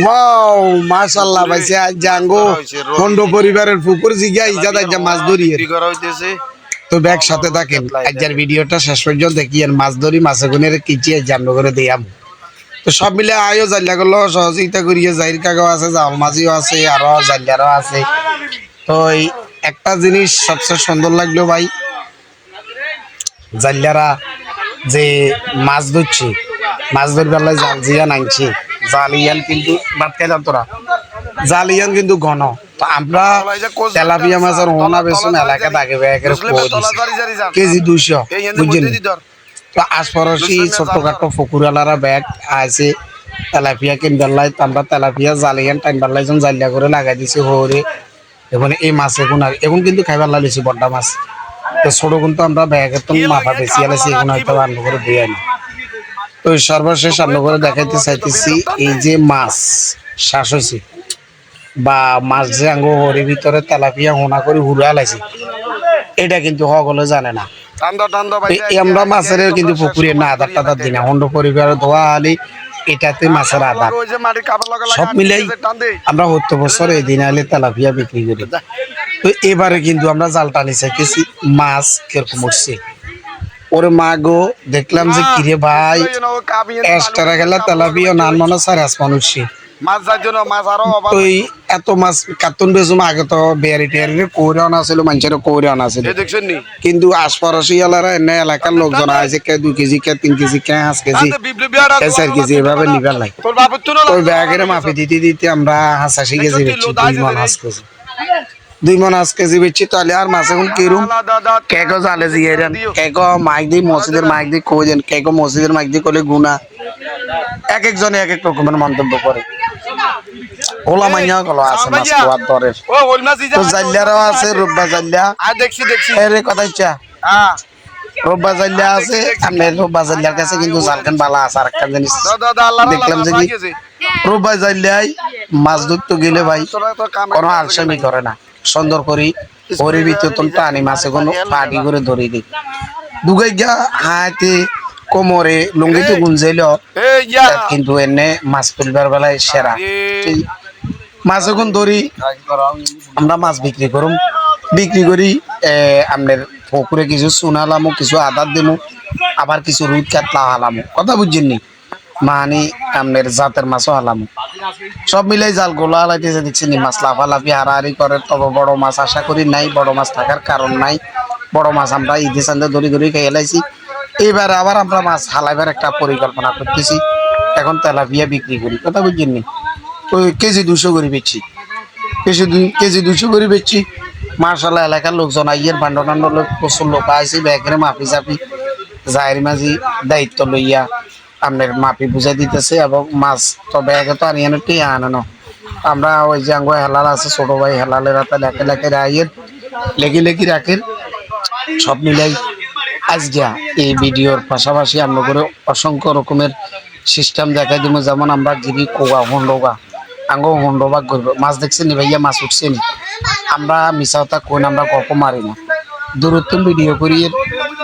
Wow মাশাআল্লাহ ভাইছে আজ Django খন্ড পরিবারের পুকুর জিগা ইজাদ আজ মাছ ধরিয়ে করা হইতেছে। তো ব্যাগ সাথে থাকেন আজকের ভিডিওটা শেষ পর্যন্ত দেখিয়েন মাছ ধরি মাছে গুনের কিচিয়ে জান্ন দিয়াম তো সব মিলে আয়ও জাল্লা করল সহযোগিতা করিয়ে জাহির কাকাও আছে জাল মাঝিও আছে আরও জাল্লারও আছে। তো এই একটা জিনিস সবচেয়ে সুন্দর লাগল ভাই জাল্লারা যে মাছ ধরছে মাছ ধরবার জাল জিয়ান আনছে জাল ইয়ান কিন্তু ভাত খাই তোরা? জাল ইয়ান কিন্তু ঘন। তো আমরা তেলাপিয়া মাছের বেসন কেজি দুইশো তো আশপাশি ফকুরালারা ব্যাগ আছে তেলাপিয়া কিনবার আমরা তেলাপিয়া জালিয়ান টাইনবার জালিয়া করে লাগাই দিছি হরে এখন এই মাছ এখন আর এখন কিন্তু খাইবার লাইছি বড্ডা মাছ। তো ছোট কিন্তু আমরা ব্যাগের তো মাথা বেশি আলাইছি এখন হয়তো রান্না করে দিয়ে আনি তো সর্বশেষ করে দেখাইতে চাইতেছি এই যে মাছ শ্বাস হয়েছে বা মাছ যে আঙ্গ হরির ভিতরে তেলাপিয়া হোনা করে হুড়ে আলাইছি এটা কিন্তু সকলে জানে না। আমরা মাছের কিন্তু পুকুরে না আধার টাধার দিই না। হন্ড পরিবারের ধোয়া আলি এটাতে মাছের আধার। সব মিলাই আমরা হত্য বছর এই দিন আলে তেলাপিয়া বিক্রি করি। তো এবারে কিন্তু আমরা জাল টানি চাইতেছি মাছ কীরকম উঠছে। ওরে মা গো দেখলাম যে কিরে ভাই এক্সট্রা গেলা তেলাপিয়া নান মনে এই এত মাছ কার্টুন বেজুম আগে তো বেয়ারি টেয়ারি কৌরে আনা ছিল মানুষের কৌরে আনা ছিল। এই দেখছেন নি? কিন্তু আশপাশি এলারা এনে এলাকার লোকজন আছে কে দুই কেজি কে তিন কেজি কে পাঁচ কেজি কে চার কেজি এভাবে নিবার লাগে। ব্যাগের দিতে দিতে আমরা হাসাশি কেজি বেচছি দুই মন হাঁস কেজি। দুই মন কেজি বেচছি তাহলে আর মাছ এখন কিরম? কেকো জালে জিয়ে দেন। কেকো মাইক দি মসজিদের মাইক দি কই দেন? কেকো মসজিদের মাইক দি করলে গুনা এক একজনে এক এক রকমের মন্তব্য করে। ওলা মাইয়া গলো আছে মাছ খাওয়ার দরের তো জাল্লারও আছে। জাল্লা আর দেখছি দেখছি। এর কথা ইচ্ছা হ্যাঁ রোববা জাল্লা আছে আপনার রোববা জাল্লার কাছে কিন্তু জালখান বালা আছে আর একটা জিনিস দাদা দাদা দেখলাম যে। জাল্লাই মাছ ধরতে গেলে ভাই তোরা তো কাম কোনো আলসামি করে না। সুন্দর করি হরি ভিতর টানি মাছে কোনো পাটি করে ধরে দিই দুগাই গিয়া হাতে কোমরে লুঙ্গি তো গুঞ্জাইল কিন্তু এনে মাছ তুলবার বেলায় সেরা। মাছ এখন ধরি আমরা মাছ বিক্রি করুম। বিক্রি করি আপনার পুকুরে কিছু চুনালামো কিছু আদার দিমু আবার কিছু রুদ কাতলা হালামো। কথা বুঝছেন নি মানে আপনার জাতের মাছও হালামো। সব মিলাই জাল গোলা হালাইতেছে দেখছি মাছ লাফালাফি, হারাহারি করে, তবে বড় মাছ আশা করি নাই, বড় মাছ থাকার কারণ নাই। বড় মাছ আমরা ঈদে সান্দে ধরি ধরি খেয়ে লাইছি। এবার আবার আমরা মাছ হালাইবার একটা পরিকল্পনা করতেছি। এখন তেলাপিয়া বিক্রি করি, কথা বুঝছেন নি? ওই কেজি দুশো করে বেচছি। কেজি কেজি দুশো করে বেচছি। মার্শাল্লাহ এলাকার লোকজন আইয়ের টান্ড লোক, প্রচুর লোক আইসি ব্যাগের মাপি চাপি জাহের মাঝি, দায়িত্ব লইয়া। আপনার মাপি বুঝাই দিতেছে এবং মাছ তো ব্যাগে তো আনিয়ে টিয়া আনে না। আমরা ওই যে আঙ্গ হেলাল আছে, ছোট ভাই হেলালের হাতে লেখে লেখে আইয়ের লেগে লেগে রাখেন। সব মিলাই আজকে এই ভিডিওর পাশাপাশি আমরা করে অসংখ্য রকমের সিস্টেম দেখাই দিব। যেমন আমরা গিরি কোয়া হন্ডোগা আঙ্গ করব। মাছ দেখছেন নি ভাইয়া? মাছ উঠছে নি? আমরা মিশাওতা কোন আমরা গল্প মারি না। দূরত্ব ভিডিও করি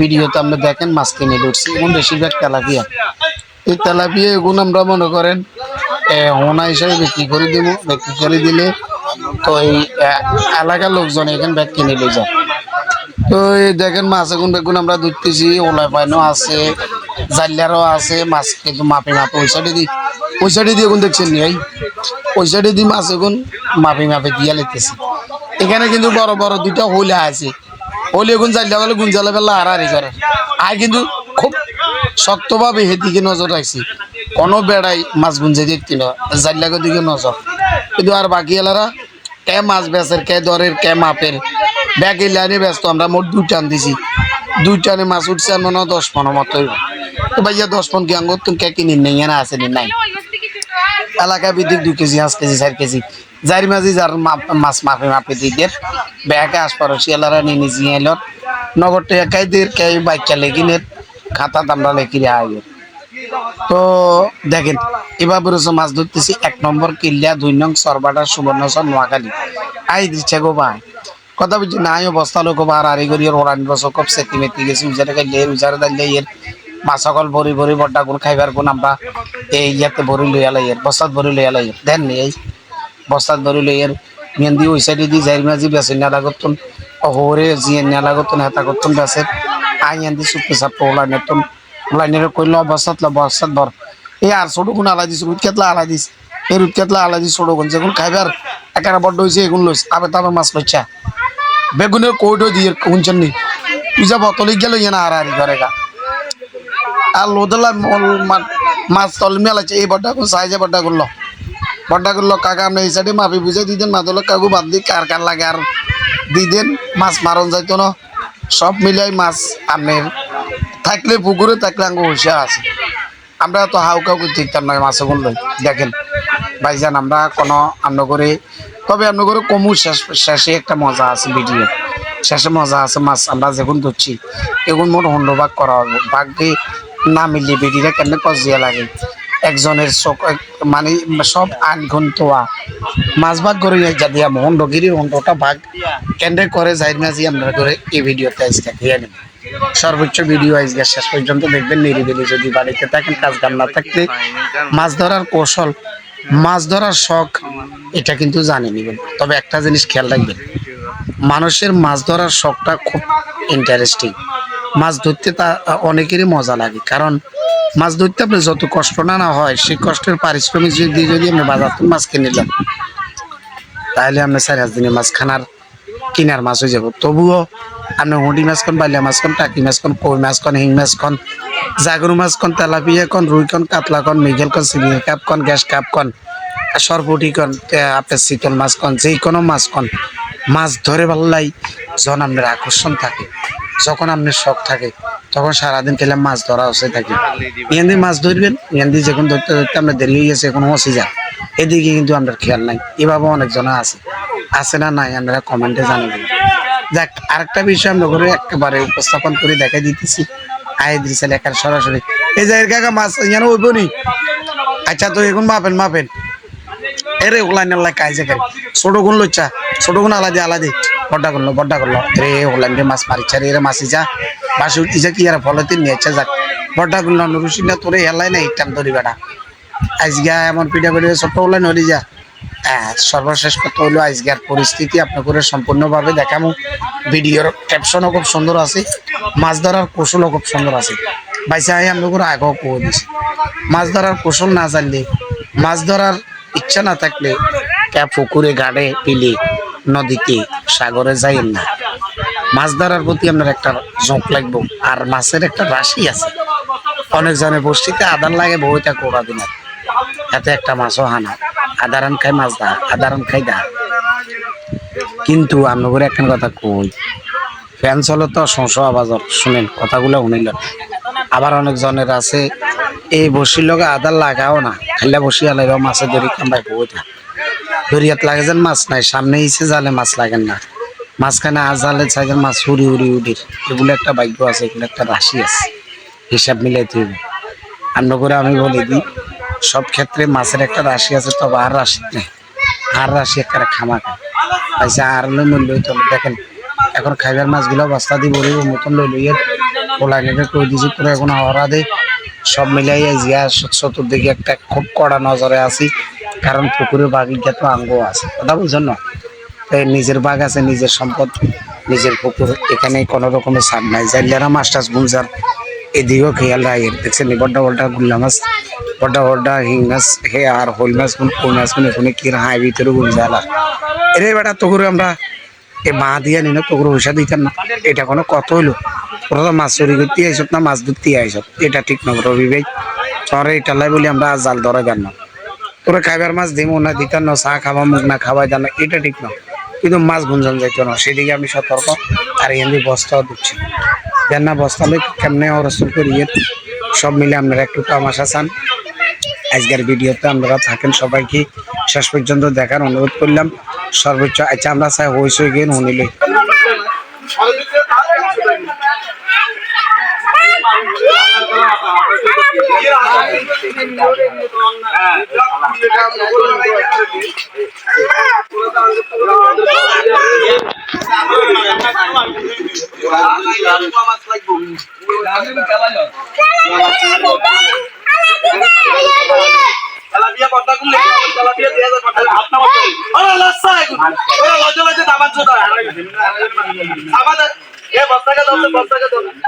ভিডিওতে আমরা দেখেন মাছ কিনে উঠছি এবং বেশিরভাগ তেলাপিয়া। এই তেলাপিয়া এগুলো আমরা মনে করেন হোনা হিসাবে বিক্রি করে দিব বিক্রি করে দিলে তো এই এলাকার লোকজন এখানে ব্যাগ কিনে লই যায়। তো এই দেখেন মাছ এখন বেগুন আমরা ধরতেছি ওলাই পাইনও আছে জাল্লারও আছে, মাছ কিন্তু মাপে মাপে ওই সাইডে দি ওই সাইডে দিয়ে এখন দেখছেন এই ওই সাইডে দি মাছ এখন মাপে মাপে দিয়া লেগতেছে এখানে কিন্তু বড় বড় দুইটা হোলে আছে। হোলে এখন জাল্লা বেলা গুঞ্জালা বেলা হারাহারি করে। আর কিন্তু শক্তভাবে হেদিকে নজর রাখছি। কোনো বেড়াই মাছ গুঞ্জে দেখতি না জাল্লাগের দিকে নজর। কিন্তু আর বাকি এলারা, কে মাছ বেচের, কে দরের, কে মাপের। ব্যাগ লাইনে ব্যস্ত, আমরা মোট দুই টান দিছি। দুই টানে মাছ উঠছে আর মনে হয় দশ পনেরো মতো তো ভাইয়া, দশ পন কি আঙ্গুর তুমি কে কিনি নেই না আছে নি নাই? এলাকা ভিত্তিক দুই কেজি, পাঁচ কেজি, চার কেজি। যার মাঝে যার মাছ মাপে মাপে দিয়ে দের ব্যাগে আশপাশি এলারা নিয়ে নিজে এলো নগর টাকা কাই দের কে বাইকা লেগিনের খাতা দামরা লেখি আগে। তো দেখেন এবার বলেছে মাছ ধরতেছি। এক নম্বর কিল্লা, দুই নং সরবাটা সুবর্ণচর নোয়াখালী। আই দিচ্ছে গো ভাই। কথা বুঝছি নাই বস্তা লোক বা আরি করি ওরান বছর কপ সেতি মেতি গেছি উজারে গাইলে উজারে দাইলে এর মাছ সকল ভরি ভরি বড্ডা গুণ খাইবার গুণ আমরা এই ইয়াতে ভরি লইয়া লাইয়ের বস্তাত ভরি লইয়া লাইয়ের দেন নি এই বস্তাত ভরি লইয়ের মেহেন্দি ওই সাইডে দি যাই মাঝি বেসে নেলা করতুন হরে জিয়ে নেলা করতুন হেতা করতুন বেসে আই এন্দি সুপে সাপ লাইনের তুন লাইনের কইল বস্তাত ল বস্তাত ভর এই আর ছোট গুণ আলা দিস রুট কেতলা আলা দিস এই রুট কেতলা আলা দিস ছোট গুণ যেগুন খাইবার একারা বড্ড হয়েছে এগুন লইস আবার তারপর মাছ লইছা বেগুনের কৌটো দিয়ে কুঞ্চন নি? তুই যা বোতলে গেল ইয়ে না হারাহারি করে গা আর লোদলা মল মাছ তল মেলাচ্ছে এই বড্ডা কোন সাইজে বড্ডা করল বড্ডা করল কাকা আপনি এই সাইডে মাপি বুঝে দিতেন মাদলে কাকু বাদ দিয়ে কার কার লাগে আর দিদেন মাছ মারন যাইতো না। সব মিলাই মাছ আপনার থাকলে পুকুরে, থাকলে আঙ্গু হুসা আছে। আমরা তো হাউ কাউ ঠিকঠাক নয় মাছগুলো লই দেখেন, ভাইজান, আমরা কোনো আমরা করে তবে আমরা করে কমু শেষ শেষে একটা মজা আছে ভিডিও। শেষে মজা আছে মাছ আমরা যখন ধরছি, এগুন মোট হন্ড ভাগ করা হবে ভাগকে না মিলিয়ে বেডিরা কেন কজিয়া লাগে। একজনের চোখ মানে সব আট ঘণ্টা মাছ ভাগ করে যা দিয়া হন্ডগিরি হন্ডটা ভাগ কেন্দ্রে করে যাই মাঝি আমরা করে এই ভিডিওতে আজকে দিয়ে নেব সর্বোচ্চ ভিডিও আজকে শেষ পর্যন্ত দেখবেন নিরিবিলি যদি বাড়িতে থাকেন কাজ গান না থাকলে মাছ ধরার কৌশল, মাছ ধরার শখ এটা কিন্তু জানে নিবেন তবে একটা জিনিস খেয়াল রাখবেন, মানুষের মাছ ধরার শখটা খুব ইন্টারেস্টিং মাছ ধরতে তা অনেকেরই মজা লাগে, কারণ মাছ ধরতে আপনি যত কষ্ট না না হয় সেই কষ্টের পারিশ্রমিক যদি যদি আপনি বাজার থেকে মাছ কিনে নিলাম তাহলে আপনি চার হাজার দিনে মাছ খানার কিনার মাছ হয়ে যাব। তবুও আপনি হুঁডি মাছ কন, বালিয়া মাছ কন, টাকি মাছ কন, কই মাছ কন, হিং মাছ কন জাগরু মাছ কন, তেলাপিয়া কন, রুই কন, কাতলা কন, মিগেল কন সিলিং কাপ কন, গ্যাস কাপ কন সরপুটি কন আপনার শীতল মাছ কন যেই কোনো মাছ কন, মাছ ধরে পাল্লাই যখন আপনার আকর্ষণ থাকে। যখন আপনার শখ থাকে, তখন সারাদিন খেলে মাছ ধরা হচ্ছে থাকে। ইয়ান্দি মাছ ধরবেন ইয়ান্দি যখন ধরতে ধরতে আপনার দেরি হয়ে গেছে এখন হসে যান। এদিকে কিন্তু আপনার খেয়াল নাই এভাবে অনেকজন আছে। আছে না নাই আপনারা কমেন্টে জানাবেন। যাক, আরেকটা বিষয় আমরা করে একেবারে উপস্থাপন করে দেখাই দিতেছি। আয় দিছে লেখার সরাসরি। এই যে এর কাকা মাছ ইয়ানো হইব নি? আচ্ছা তো এখন মাপেন মাপেন। এরে ওলাইন আল্লাহ কাজে করে ছোট গুণ লচ্ছা ছোট গুণ আলাদা আলাদা। বড্ডা করল বড্ডা করল। রে ওলাইন রে মাছ মারিছা রে রে মাছি যা। বাসি উঠি যা কি আর ফলতে নিয়েছে যাক। বড্ডা করল নুরুসি না তোরে হেলাই না ইটাম ধরি বেটা আজকে এমন পিঠা করে ছোট ওলাইন হরি যা। সর্বশেষ কথা হলো আজকের পরিস্থিতি আপনাদের সম্পূর্ণভাবে দেখামো। ভিডিওর ক্যাপশনও খুব সুন্দর আছে, মাছ ধরার কৌশলও খুব সুন্দর আছে। বাইসা আই আপনাদের আগেও কয়ে দিছি। মাছ ধরার কৌশল না জানলে, মাছ ধরার ইচ্ছা না থাকলে পুকুরে গাড়ে পিলে নদীতে, সাগরে যাইয়েন না। মাছ ধরার প্রতি আপনার একটা ঝোঁক লাগবে। আর মাছের একটা রাশি আছে। অনেক জনের বস্তিতে আদান লাগে বইটা কোড়া দিন। এতে একটা মাছও হানা। আদারান খাই মাছ দা আদারান খাই দা কিন্তু আপনাদের একখান কথা কই, ফ্যান চলে তো শোঁসো আওয়াজ শুনেন, কথাগুলো শুনিল আবার অনেক জনের আছে এই বসির লগে আদার লাগাও না। খাইলে বসি আলাইবা, মাছে ধরি কামড়াই বইটা দরিয়াত লাগে যেন মাছ নাই, সামনে ইসে জালে মাছ লাগেন না। মাঝখানে আজ জালে চাইছেন মাছ উড়ি উড়ি উড়ির এগুলো একটা ভাগ্য আছে, এগুলো একটা রাশি আছে। হিসাব মিলাইতে হবে অন্য করে আমি বলে দিই, সব ক্ষেত্রে মাছের একটা রাশি আছে, তবে আর রাশি নেই। আর রাশি একটা খামা খায় আর লই তো দেখেন, এখন খাইবার মাছগুলো বস্তা দিব রইব মতন লই লইয়ের পোলা নেবে কই দিছি তোরা এখন হরা দে সব মিলাইয়া জিয়া চতুর্দিকে একটা খুব কড়া নজরে আছি, কারণ পুকুরের বাগিটা তো আঙ্গ আছে। কথা বুঝছেন না? তাই নিজের বাঘ আছে, নিজের সম্পদ, নিজের পুকুর, এখানে কোনো রকমের সার নাই। জাইলারা মাছ টাছ গুলজার এদিকেও খেয়াল রাখেন। দেখছেন বড্ডা বড্ডা গুল্লা মাছ, বড্ডা বড্ডা হিং মাছ, হে আর হোল মাছ কোন কোন মাছ কোন এখানে কি হাই ভিতরে গুলজালা এরে বেটা তোগুলো আমরা এ মা দিয়ে নিন তোগুলো পয়সা দিতাম না। এটা কোনো কত হইল। তো মাছ চুরি করতে আইসব না, মাছ ধরতে আইসব। এটা ঠিক না রবি ভাই এটা লাই বলি আমরা আজ জাল ধরে জান না। তোরা খাইবার মাছ দিমো না, দিতাম না, চা খাওয়া মুখ না খাওয়াই জান না, এটা ঠিক না। কিন্তু মাছ গুঞ্জন যাইতো না, সেদিকে আমি সতর্ক, আর এমনি বস্তাও দিচ্ছি দেন না, বস্তা লই কেমনে অরসল করি সব মিলে আপনারা একটু তামাশা চান। আজকের ভিডিওতে আপনারা থাকেন সবাইকে। শেষ পর্যন্ত দেখার অনুরোধ করলাম। সর্বোচ্চ আচ্ছা আমরা চাই হইস হয়ে গিয়ে শুনিলই Thank you.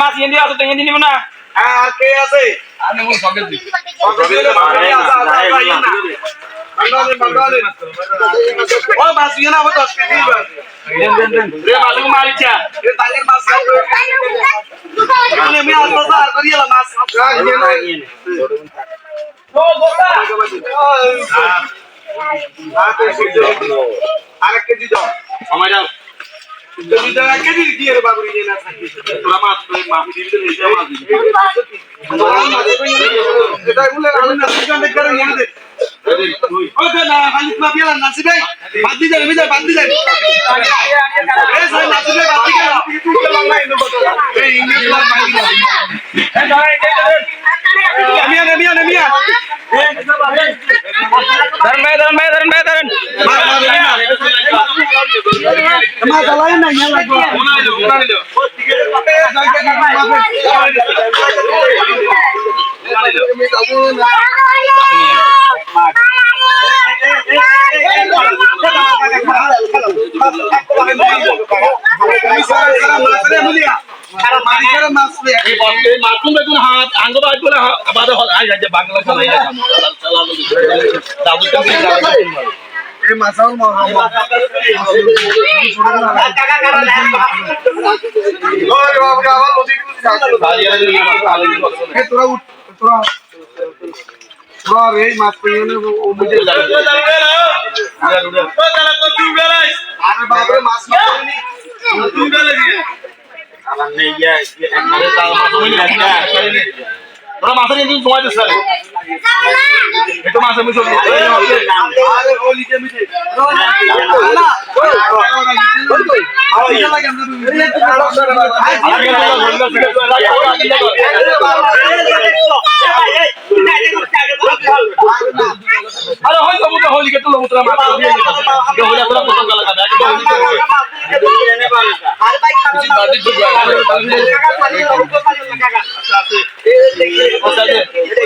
মাছ ইন্ডিয়া আছে তো ইন্ডিয়া নিব না আর কে আছে আরেক কেজি দাও সময় দাও কেজি দাও এক কেজি দিয়ে রে বাবুরি নিয়ে না থাকি তোরা মাছ মাছ দিতে নিতে মাছ এটা বলে আমি না দুজন দেখে নিয়ে ধরন ভাই ধরন ভাই ধরন ভাই ধরন মা চালাই না ইয়া লাগবে এই বসে মাতুম বেগুন হাত আঙ্গ বাদ বলে আবার হল আই যাচ্ছে বাংলা চালাই চালানো দাদু তুমি মাছ তোরা মাছের ইঞ্জিন সময় দিস একটু মাছের মিশন আরে হয় তো মুতো হলি কে তো মুতরা মাছ দিয়ে কে হলি তোরা প্রথম গালা খাবে আগে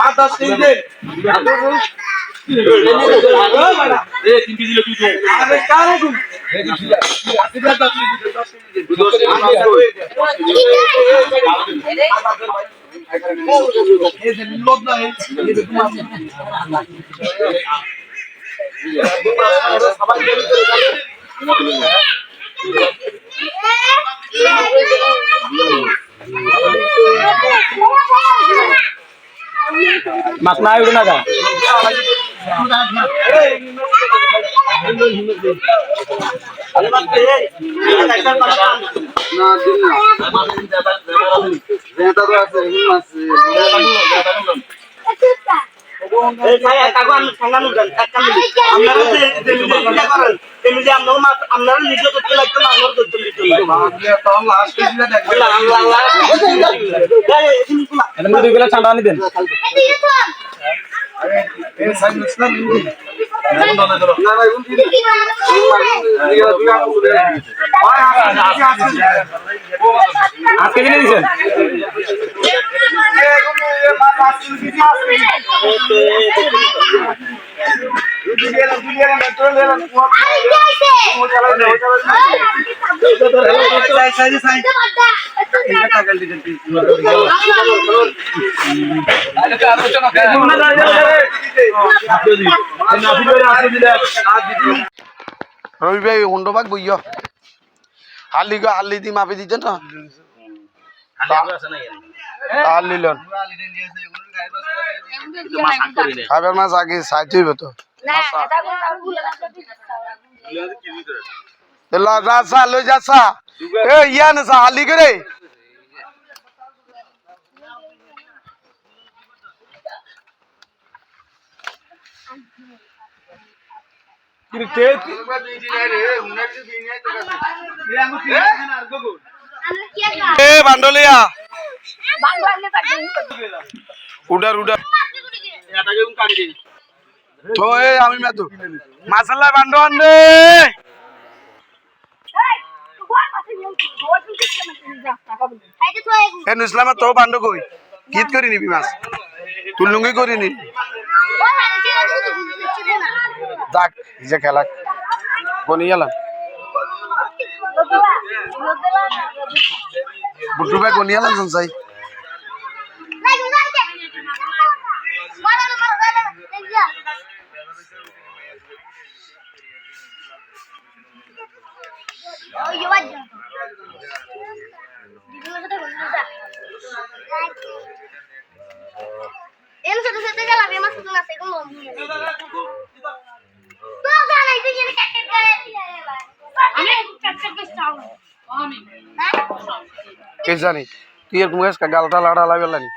আর দশ কেজি দে মাছ না উঠে না আপনারা নিজে করতে লাগতো আমার করতে লাগতো না না এখন দিদি ভাই আসুন আসুন আজকে কিনে দিছেন রবি ভাই, হুন্ডো বাগ বইয়। হালি গো হালি দি মাপি দিতে না হালি লন। খাবার মাছ আগে সাইতে তো। ল যা সা লই যা সা এ ইয়া না সা হালি করে এ বান্ডলিয়া। উডার উডার তো এ আমি মেতো। মাসাল্লা বান্ডো আনবে। এ নুসলামা তো বান্ডো কই গীত করি নিবি মাছ। তুলুঙ্গি করি নি। যাক যে খেলা। বনি গেলাম বুটু ভাই বনি গেলাম শুনছাই ke nasi gulung. Tuh kan itu jadi kakek kayak dia ya, Pak. Ini kakek kesal. Amin. কে জানি তুই এরকম গেছ গালটা লাড়া লাগে লানি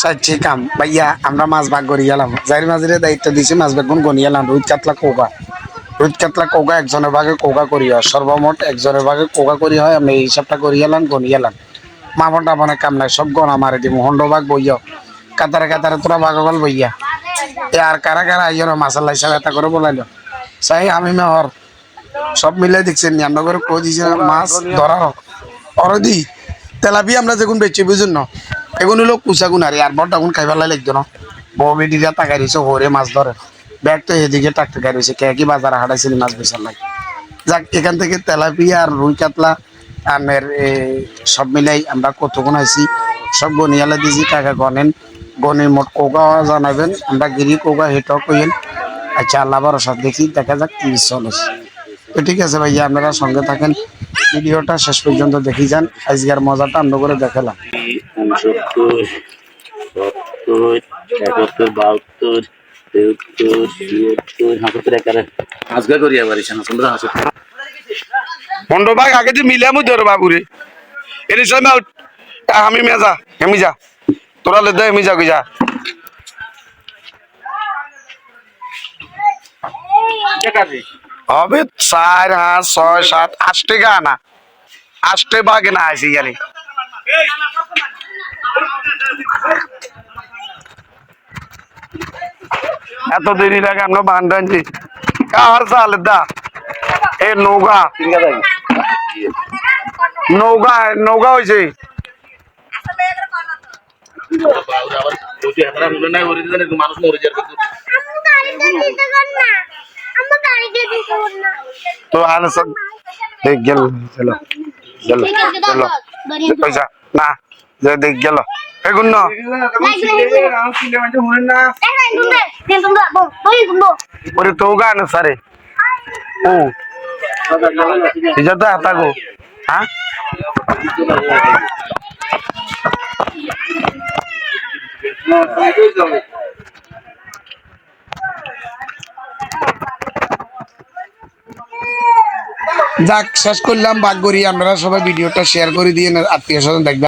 সাচ্ছি কাম ভাইয়া আমরা মাছ ভাগ করি গেলাম যাই মাঝে দায়িত্ব দিছি মাছ ভাগ গুণ গনি গেলাম রুই কাতলা কোকা কাতলা কোকা একজনের ভাগে কোকা করি হয়। সর্বমোট একজনের ভাগে কোকা করি হয়, আমি এই হিসাবটা করি গেলাম গনি গেলাম মামন টামনের কাম নাই, সব গনা মারি দিব হন্ড ভাগ বইয়া। কাতারে কাতারে তোরা ভাগ গল বইয়া। এ আর কারা কারা আইয় মাসাল্লা হিসাবে এটা করে বলাইলো। চাই, আমি মেহর। সব মিলে দেখছেন নি আমরা করে কই দিছি, মাছ ধরার অরদি তেলাপি আমরা যেগুন বেচি বুঝুন না? এগুন হলো কুচা গুণ আর বড় গুণ খাইবার লাগতো না? বউ বেটিরা টাকা দিছে হরে মাছ ধরে ব্যাগ তো এদিকে টাক টাকা রয়েছে কে কি বাজার হাঁটাইছিল মাছ বেচার লাগে। যাক, এখান থেকে তেলাপিয়া আর রুই কাতলা, আমের সব মিলাই আমরা কতক্ষণ আইছি? সব গনিয়ালা দিছি, কাকা গনেন। গনির মোট কোকা জানাবেন, আমরা গিরি কোকা হেটাও কইেন আচ্ছা আল্লাহ ভরসা, দেখি, দেখা যাক কি চলে তো ঠিক আছে ভাইয়া, আপনারা সঙ্গে থাকেন। ভিডিওটা শেষ পর্যন্ত দেখি যান। আজকের মজাটা আমরা করে দেখালাম। উনসত্তর, সত্তর, একাত্তর, বাহাত্তর আজকে করি আবার তোমরা হাসো পনেরো ভাগ আগে যে মিলামু ধর বাবুরে এর আমি যা তোরা যা যা হবে চার ছয়, সাত আটটে গা না। আটটে বাঘে না আসি গেলে এত দেরি লাগে আমরা বান্ডানছি কার চাল দা এ নৌকা। নৌকা নৌকা হয়েছে. তো আর সব দেখ গেল চলো চলো চলো না দেখ গেল। হ্যাঁ? যাক, শেষ করলাম। বাদ করি আপনারা সবাই ভিডিওটা শেয়ার করে দিয়ে আত্মীয় স্বজন দেখবেন।